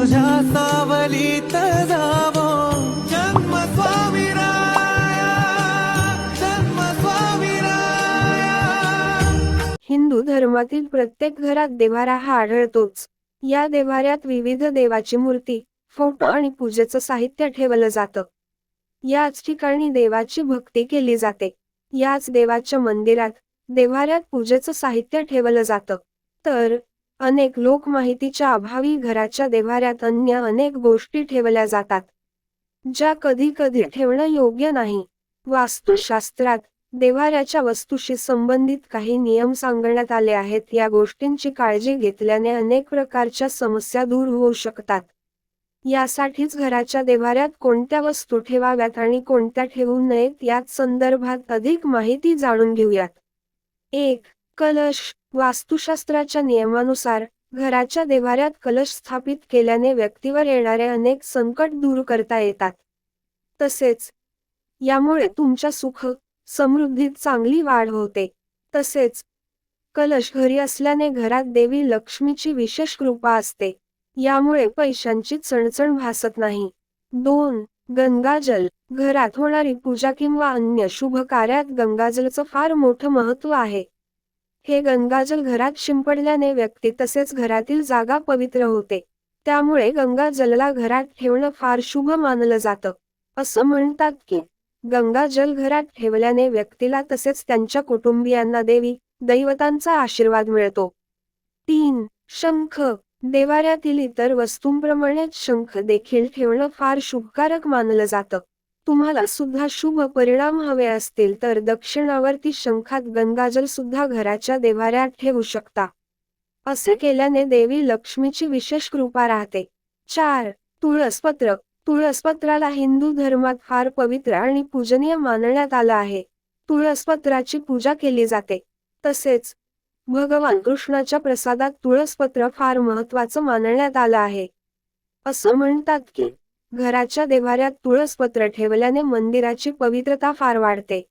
तुझ्या सावलीत जावो. जन्म स्वामी जन्म स्वामी हिंदू धर्मातील प्रत्येक घरात देव्हारा हा आढळतोच. या देवाऱ्यात विविध देवाची मूर्ती फोटो आणि पूजेचं साहित्य ठेवलं जातं. याच ठिकाणी देवाची भक्ती केली जाते. याच देवाच्या मंदिरात देवाऱ्यात पूजेचं साहित्य ठेवलं जातं. तर अनेक लोक माहितीच्या अभावी घराच्या देवाऱ्यात अन्य अनेक गोष्टी ठेवल्या जातात. ज्या कधी कधी ठेवणं योग्य नाही. वास्तुशास्त्रात देवाऱ्याच्या वस्तूशी संबंधित काही नियम सांगण्यात आले आहेत. या गोष्टींची काळजी घेतल्याने अनेक प्रकारच्या समस्या दूर होऊ शकतात. यासाठीच घराच्या देवाऱ्यात कोणत्या वस्तू ठेवाव्यात आणि कोणत्या ठेवू नयेत याच संदर्भात अधिक माहिती जाणून घेऊयात. एक कलश. वास्तुशास्त्राच्या नियमानुसार घराच्या देवाऱ्यात कलश स्थापित केल्याने व्यक्तीवर येणारे अनेक संकट दूर करता येतात. तसेच यामुळे तुमच्या सुख समृद्धीत चांगली वाढ होते. तसेच कलश घरी असल्याने घरात देवी लक्ष्मीची विशेष कृपा असते. यामुळे पैशांची चणचण भासत नाही. दोन गंगाजल. घरात होणारी पूजा किंवा अन्य शुभ कार्यात गंगाजलचं फार मोठं महत्त्व आहे. हे गंगाजल घरात शिंपडल्याने व्यक्ती तसेच घरातील जागा पवित्र होते. त्यामुळे गंगाजलला घरात ठेवणं फार शुभ मानलं जातं. असं म्हणतात की गंगाजल घरात ठेवल्याने व्यक्तीला तसेच त्यांच्या कुटुंबियांना देवी दैवतांचा आशीर्वाद मिळतो. तीन शंख. देवाऱ्यातील इतर वस्तूंप्रमाणेच शंख देखील ठेवणं फार शुभकारक मानलं जातं. तुम्हाला सुद्धा शुभ परिणाम हवे असतील तर दक्षिणावर्ती शंखात गंगाजल सुद्धा घराच्या देवाऱ्यात ठेवू शकता. असे केल्याने देवी लक्ष्मीची विशेष कृपा राहते. चार तुळसपत्र. तुळसपत्राला हिंदू धर्मात फार पवित्र आणि पूजनीय मानण्यात आलं आहे. तुळसपत्राची पूजा केली जाते. तसेच भगवान कृष्णाच्या प्रसादात तुळसपत्र फार महत्वाचं मानण्यात आलं आहे. असं म्हणतात की घराच्या देवाऱ्यात तुळसपत्र ठेवल्याने मंदिराची पवित्रता फार वाढते.